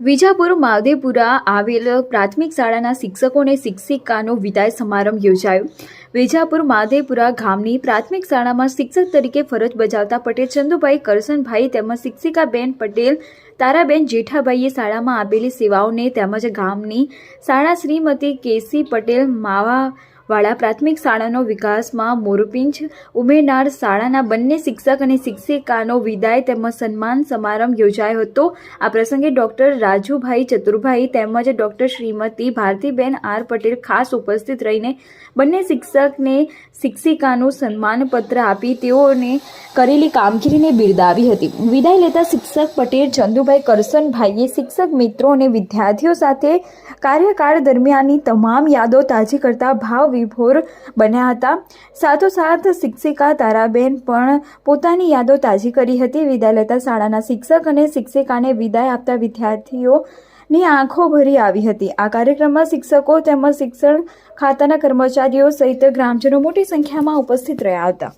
વિજાપુર માવદેપુરા આવેલ પ્રાથમિક શાળાના શિક્ષકોને શિક્ષિકાનો વિદાય સમારંભ યોજાયો. વિજાપુર માધેપુરા ગામની પ્રાથમિક શાળામાં શિક્ષક તરીકે ફરજ બજાવતા પટેલ ચંદુભાઈ કરશનભાઈ તેમજ શિક્ષિકાબેન પટેલ, તારાબેન જેઠાભાઈએ શાળામાં આપેલી સેવાઓને તેમજ ગામની શાળા શ્રીમતી કેસી પટેલ, માવા માવાવાળા પ્રાથમિક શાળાનો વિકાસમાં મોરપિંચ ઉમેરનાર શાળાના બંને શિક્ષક અને શિક્ષિકાનો વિદાય તેમજ સન્માન સમારંભ યોજાયો હતો. આ પ્રસંગે ડૉક્ટર રાજુભાઈ ચતુરભાઈ તેમજ ડૉક્ટર શ્રીમતી ભારતીબેન આર પટેલ ખાસ ઉપસ્થિત રહીને બંને શિક્ષકને શિક્ષિકાનું સન્માનપત્ર આપી તેઓને કરેલી કામગીરીને બિરદાવી હતી. વિદાય લેતા શિક્ષક પટેલ ચંદુભાઈ કરસનભાઈએ શિક્ષક મિત્રો અને વિદ્યાર્થીઓ સાથે કાર્યકાળ દરમિયાનની તમામ યાદો તાજી કરતા ભાવ વિભોર બન્યા હતા. સાથોસાથ શિક્ષિકા તારાબેન પણ પોતાની યાદો તાજી કરી હતી. વિદાય લેતા શાળાના શિક્ષક અને શિક્ષિકાને વિદાય આપતા વિદ્યાર્થીઓ ની આંખો ભરી આવી હતી. આ કાર્યક્રમમાં શિક્ષકો તેમજ શિક્ષણ ખાતાના કર્મચારીઓ સહિત ગ્રામજનો મોટી સંખ્યામાં ઉપસ્થિત રહ્યા હતા.